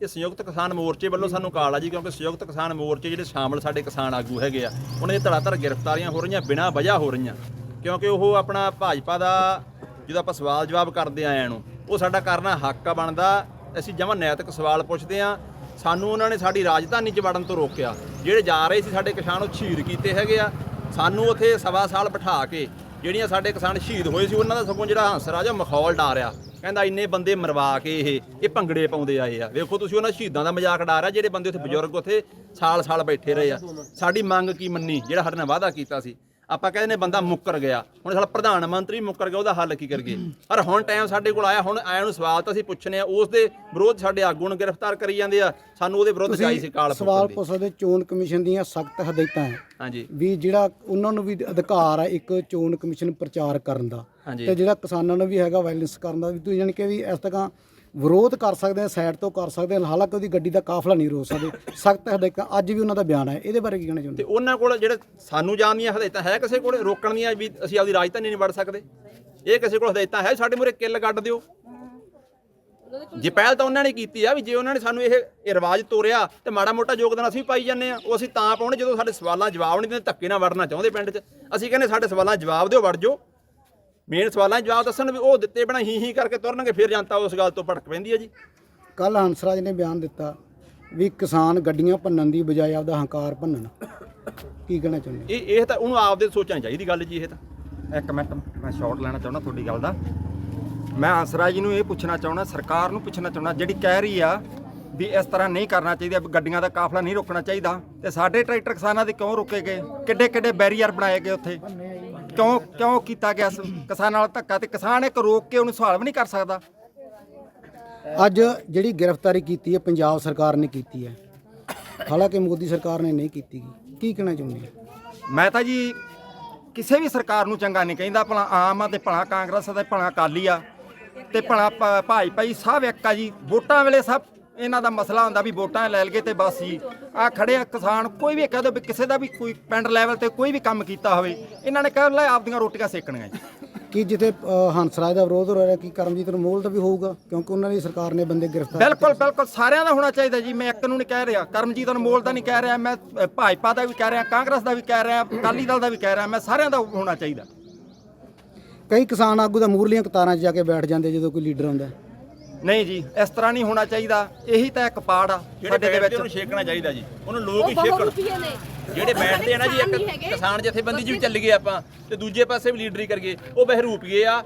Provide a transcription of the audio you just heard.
ਇਹ ਸੰਯੁਕਤ ਕਿਸਾਨ ਮੋਰਚੇ ਵੱਲੋਂ ਸਾਨੂੰ ਕਾਲ ਆ ਜੀ ਕਿਉਂਕਿ ਸੰਯੁਕਤ ਕਿਸਾਨ ਮੋਰਚੇ ਜਿਹੜੇ ਸ਼ਾਮਲ ਸਾਡੇ ਕਿਸਾਨ ਆਗੂ ਹੈਗੇ ਆ ਉਹਨਾਂ ਦੀ ਧੜਾਧੜ ਗ੍ਰਿਫਤਾਰੀਆਂ ਹੋ ਰਹੀਆਂ ਬਿਨਾਂ ਵਜ੍ਹਾ ਹੋ ਰਹੀਆਂ। ਕਿਉਂਕਿ ਉਹ ਆਪਣਾ ਭਾਜਪਾ ਦਾ ਜਦੋਂ ਆਪਾਂ ਸਵਾਲ ਜਵਾਬ ਕਰਦੇ ਆਇਆਂ ਨੂੰ ਉਹ ਸਾਡਾ ਕਰਨਾ ਹੱਕ ਆ ਬਣਦਾ ਅਸੀਂ ਜਮਾਂ ਨੈਤਿਕ ਸਵਾਲ ਪੁੱਛਦੇ ਆ। ਸਾਨੂੰ ਉਹਨਾਂ ਨੇ ਸਾਡੀ ਰਾਜਧਾਨੀ 'ਚ ਵੜਨ ਤੋਂ ਰੋਕਿਆ। ਜਿਹੜੇ ਜਾ ਰਹੇ ਸੀ ਸਾਡੇ ਕਿਸਾਨ ਉਹ ਸ਼ਹੀਦ ਕੀਤੇ ਹੈਗੇ ਆ। ਸਾਨੂੰ ਉੱਥੇ ਸਵਾ ਸਾਲ ਬਿਠਾ ਕੇ ਜਿਹੜੀਆਂ ਸਾਡੇ ਕਿਸਾਨ ਸ਼ਹੀਦ ਹੋਏ ਸੀ ਉਹਨਾਂ ਦਾ ਸਗੋਂ ਜਿਹੜਾ ਹੰਸ ਰਾਜਾ ਮਖੌਲ ਡਾਰਿਆ ਕਹਿੰਦਾ ਇੰਨੇ ਬੰਦੇ ਮਰਵਾ ਕੇ ਇਹ ਇਹ ਭੰਗੜੇ ਪਾਉਂਦੇ ਆਏ ਆ। ਵੇਖੋ ਤੁਸੀਂ ਉਹਨਾਂ ਸ਼ਹੀਦਾਂ ਦਾ ਮਜ਼ਾਕ ਉਡਾ ਰਿਹਾ, ਜਿਹੜੇ ਬੰਦੇ ਉੱਥੇ ਬਜ਼ੁਰਗ ਉੱਥੇ ਸਾਲ-ਸਾਲ ਬੈਠੇ ਰਹੇ ਆ। ਸਾਡੀ ਮੰਗ ਕੀ ਮੰਨੀ, ਜਿਹੜਾ ਹਰ ਨੇ ਵਾਅਦਾ ਕੀਤਾ ਸੀ। ਆਪਾਂ ਕਹਿੰਦੇ ਨੇ ਬੰਦਾ ਮੁੱਕਰ ਗਿਆ। ਹੁਣ ਸਾਡਾ ਪ੍ਰਧਾਨ ਮੰਤਰੀ ਮੁੱਕਰ ਗਿਆ ਉਹਦਾ ਹੱਲ ਕੀ ਕਰਗੇ ਪਰ ਹੁਣ ਟਾਈਮ ਸਾਡੇ ਕੋਲ ਆਇਆ ਹੁਣ ਆਇਆਂ ਨੂੰ ਸਵਾਲ ਤਾਂ ਅਸੀਂ ਪੁੱਛਨੇ ਆ ਉਸ ਦੇ ਵਿਰੋਧ ਸਾਡੇ ਆਗੂ ਨੂੰ ਗ੍ਰਿਫਤਾਰ ਕਰੀ ਜਾਂਦੇ ਆ ਸਾਨੂੰ ਉਹਦੇ ਵਿਰੁੱਧ ਚਾਹੀ ਸੀ ਕਾਲ ਸਵਾਲ ਪੁੱਛ ਸਕਦੇ ਚੋਣ ਕਮਿਸ਼ਨ ਦੀਆਂ ਸਖਤ ਹਦਾਇਤਾਂ ਹੈ। ਹਾਂਜੀ। ਵੀ ਜਿਹੜਾ ਉਹਨਾਂ ਨੂੰ ਵੀ ਅਧਿਕਾਰ ਹੈ ਇੱਕ ਚੋਣ ਕਮਿਸ਼ਨ ਪ੍ਰਚਾਰ ਕਰਨ ਦਾ। ਤੇ ਜਿਹੜਾ ਕਿਸਾਨਾਂ ਨੂੰ ਵੀ ਹੈਗਾ ਵਾਇਲੈਂਸ ਕਰਨ ਦਾ ਵੀ ਤੁਸੀਂ ਜਾਣੀ ਕਿ ਵੀ ਇਸ ਤਰ੍ਹਾਂ ਵਿਰੋਧ ਕਰ ਸਕਦੇ ਆ ਸਾਈਡ ਤੋਂ ਕਰ ਸਕਦੇ ਆ, ਹਾਲਾਂਕਿ ਉਹਦੀ ਗੱਡੀ ਦਾ ਕਾਫਲਾ ਨਹੀਂ ਰੋਕ ਸਕਦੇ। ਸਖਤ ਹਦਾਇਤਾਂ ਅੱਜ ਵੀ ਉਹਨਾਂ ਦਾ ਬਿਆਨ ਹੈ, ਇਹਦੇ ਬਾਰੇ ਕੀ ਕਹਿਣਾ ਚਾਹੁੰਦੇ? ਤੇ ਉਹਨਾਂ ਕੋਲ ਜਿਹੜੇ ਸਾਨੂੰ ਜਾਣ ਦੀਆਂ ਹਦਾਇਤਾਂ ਹੈ ਕਿਸੇ ਕੋਲ, ਰੋਕਣ ਦੀਆਂ ਵੀ ਅਸੀਂ ਆਪਦੀ ਰਾਜਧਾਨੀ ਨਹੀਂ ਵੜ ਸਕਦੇ। ਇਹ ਕਿਸੇ ਕੋਲ ਹਦਾਇਤਾਂ ਹੈ, ਸਾਡੇ ਮੂਰੇ ਕਿੱਲ ਕੱਢ ਦਿਓ। ਜੇ ਪਹਿਲ ਤਾਂ ਉਹਨਾਂ ਨੇ ਕੀਤੀ ਆ ਵੀ ਜੇ ਉਹਨਾਂ ਨੇ ਸਾਨੂੰ ਇਹ ਇਹ ਰਿਵਾਜ ਤੋਰਿਆ ਤੇ ਮਾੜਾ ਮੋਟਾ ਯੋਗਦਾਨ ਅਸੀਂ ਵੀ ਪਾਈ ਜਾਂਦੇ ਆ, ਉਹ ਅਸੀਂ ਤਾਂ ਪਾਉਣੇ ਜਦੋਂ ਸਾਡੇ ਸਵਾਲਾਂ ਜਵਾਬ ਨਹੀਂ ਦਿੰਦੇ, ਧੱਕੇ ਨਾਲ ਵੜਨਾ ਚਾਹੁੰਦੇ ਪਿੰਡ 'ਚ। ਅਸੀਂ ਕਹਿੰਦੇ ਸਾਡੇ ਸਵਾਲਾਂ ਦਾ ਜਵਾਬ ਦਿਓ, ਵੜ ਜਾਓ। ਮੇਨ ਸਵਾਲਾਂ ਦਾ ਜਵਾਬ ਦੱਸਣ ਵੀ ਉਹ ਦਿੱਤੇ ਬਿਨਾ ਹੀ ਹੀ ਕਰਕੇ ਤੁਰਨਗੇ ਫਿਰ ਜਨਤਾ ਉਸ ਗੱਲ ਤੋਂ ਭੜਕ ਪੈਂਦੀ ਹੈ ਜੀ। ਕੱਲ ਹੰਸਰਾਜ ਨੇ ਬਿਆਨ ਦਿੱਤਾ ਵੀ ਕਿਸਾਨ ਗੱਡੀਆਂ ਭੰਨਣ ਦੀ ਬਜਾਏ ਆਪਦਾ ਹੰਕਾਰ ਭੰਨਣ। ਕੀ ਕਹਿਣਾ ਚਾਹੁੰਦੇ ਇਹ ਇਹ ਤਾਂ ਉਹਨੂੰ ਆਪਦੇ ਸੋਚਣਾ ਚਾਹੀਦੀ ਗੱਲ ਜੀ ਇਹ ਤਾਂ। ਇੱਕ ਮਿੰਟ ਮੈਂ ਸ਼ਾਰਟ ਲੈਣਾ ਚਾਹੁੰਦਾ ਤੁਹਾਡੀ ਗੱਲ ਦਾ। ਮੈਂ ਹੰਸਰਾਜ ਜੀ ਨੂੰ ਇਹ ਪੁੱਛਣਾ ਚਾਹੁੰਦਾ ਸਰਕਾਰ ਨੂੰ ਪੁੱਛਣਾ ਚਾਹੁੰਦਾ ਜਿਹੜੀ ਕਹਿ ਰਹੀ ਆ ਵੀ ਇਸ ਤਰ੍ਹਾਂ ਨਹੀਂ ਕਰਨਾ ਚਾਹੀਦਾ ਗੱਡੀਆਂ ਦਾ ਕਾਫਲਾ ਨਹੀਂ ਰੋਕਣਾ ਚਾਹੀਦਾ ਤੇ ਸਾਡੇ ਟਰੈਕਟਰ ਕਿਸਾਨਾਂ ਦੇ ਕਿਉਂ ਰੋਕੇ ਗਏ? ਕਿੱਡੇ ਕਿੱਡੇ ਬੈਰੀਅਰ ਬਣਾਏ ਗਏ ਉੱਥੇ? ਕਿਉਂ ਕਿਉਂ ਕੀਤਾ ਗਿਆ ਸ- ਕਿਸਾਨਾਂ ਨਾਲ ਧੱਕਾ ਤੇ ਕਿਸਾਨ ਇੱਕ ਰੋਕ ਕੇ ਉਹਨੂੰ ਸਵਾਲ ਵੀ ਨਹੀਂ ਕਰ ਸਕਦਾ? ਅੱਜ ਜਿਹੜੀ ਗ੍ਰਿਫਤਾਰੀ ਕੀਤੀ ਹੈ ਪੰਜਾਬ ਸਰਕਾਰ ਨੇ ਕੀਤੀ ਹੈ। ਹਾਲਾਂਕਿ ਮੋਦੀ ਸਰਕਾਰ ਨੇ ਨਹੀਂ ਕੀਤੀ। ਗੀ। ਕੀ ਕਹਿਣਾ ਚਾਹੁੰਦੇ ਹੋ? ਮੈਂ ਤਾਂ ਜੀ ਕਿਸੇ ਵੀ ਸਰਕਾਰ ਨੂੰ ਚੰਗਾ ਨਹੀਂ ਕਹਿੰਦਾ ਭਲਾ ਆਮ ਆ ਤੇ ਭਲਾ ਕਾਂਗਰਸ ਆ ਤੇ ਭਲਾ ਅਕਾਲੀ ਆ ਤੇ ਭਲਾ ਭ- ਭਾਈ ਭਾਈ ਸਭ ਇੱਕ ਆ ਜੀ। ਵੋਟਾਂ ਵੇਲੇ ਸਭ ਇਹਨਾਂ ਦਾ ਮਸਲਾ ਹੁੰਦਾ ਵੀ ਵੋਟਾਂ ਲੈ ਲਗੇ ਤੇ ਬਸ ਜੀ। ਆ ਖੜੇ ਆ ਕਿਸਾਨ ਕੋਈ ਵੀ ਕਹਿ ਦੋ ਵੀ ਕਿਸੇ ਦਾ ਵੀ ਕੋਈ ਪਿੰਡ ਲੈਵਲ ਤੇ ਕੋਈ ਵੀ ਕੰਮ ਕੀਤਾ ਹੋਵੇ ਇਹਨਾਂ ਨੇ ਕਹਿ ਲੈ ਆਪਦੀਆਂ ਰੋਟੀਆਂ ਸੇਕਣੀਆਂ ਜੀ। ਕੀ ਜਿੱਥੇ ਹੰਸਰਾਜ ਦਾ ਵਿਰੋਧ ਹੋ ਰਿਹਾ ਕੀ ਕਰਮਜੀਤ ਨੂੰ ਮੋਲ ਦਾ ਵੀ ਹੋਊਗਾ? ਕਿਉਂਕਿ ਉਹਨਾਂ ਦੀ ਸਰਕਾਰ ਨੇ ਬੰਦੇ ਗ੍ਰਿਫਤਾਰ ਬਿਲਕੁਲ ਬਿਲਕੁਲ ਸਾਰਿਆਂ ਦਾ ਹੋਣਾ ਚਾਹੀਦਾ ਜੀ ਮੈਂ ਇੱਕ ਨੂੰ ਨਹੀਂ ਕਹਿ ਰਿਹਾ ਕਰਮਜੀਤ ਅਨਮੋਲ ਦਾ ਨਹੀਂ ਕਹਿ ਰਿਹਾ ਮੈਂ ਭਾਜਪਾ ਦਾ ਵੀ ਕਹਿ ਰਿਹਾ ਕਾਂਗਰਸ ਦਾ ਵੀ ਕਹਿ ਰਿਹਾ ਅਕਾਲੀ ਦਲ ਦਾ ਵੀ ਕਹਿ ਰਿਹਾ ਮੈਂ ਸਾਰਿਆਂ ਦਾ ਹੋਣਾ ਚਾਹੀਦਾ। ਕਈ ਕਿਸਾਨ ਆਗੂ ਦਾ ਮੂਰਲੀਆਂ ਕਤਾਰਾਂ 'ਚ ਜਾ ਕੇ ਬੈਠ ਜਾਂਦੇ ਜਦੋਂ ਕੋਈ ਲੀਡਰ ਆਉਂਦਾ। ਨਹੀਂ ਜੀ ਇਸ ਤਰ੍ਹਾਂ ਨਹੀਂ ਹੋਣਾ ਚਾਹੀਦਾ। ਇਹੀ ਤਾਂ ਇੱਕ ਪਾੜ ਆ ਜਿਹੜੇ ਸਾਡੇ ਦੇ ਬੈਠਦੇ ਉਹਨੂੰ ਵਿੱਚ। ਛੇਕਣਾ ਚਾਹੀਦਾ ਜੀ। ਉਹਨੂੰ ਲੋਕ ਹੀ ਛੇਕਣ। ਜਿਹੜੇ ਬੈਠਦੇ ਆ ਨਾ ਜੀ ਇੱਕ। ਕਿਸਾਨ ਜਥੇਬੰਦੀ 'ਚ ਵੀ ਚੱਲ ਗਏ ਆਪਾਂ ਤੇ ਦੂਜੇ ਪਾਸੇ ਵੀ ਲੀਡਰੀ ਕਰ ਗਏ। ਉਹ ਬਹਿਰੂਪੀਏ ਆ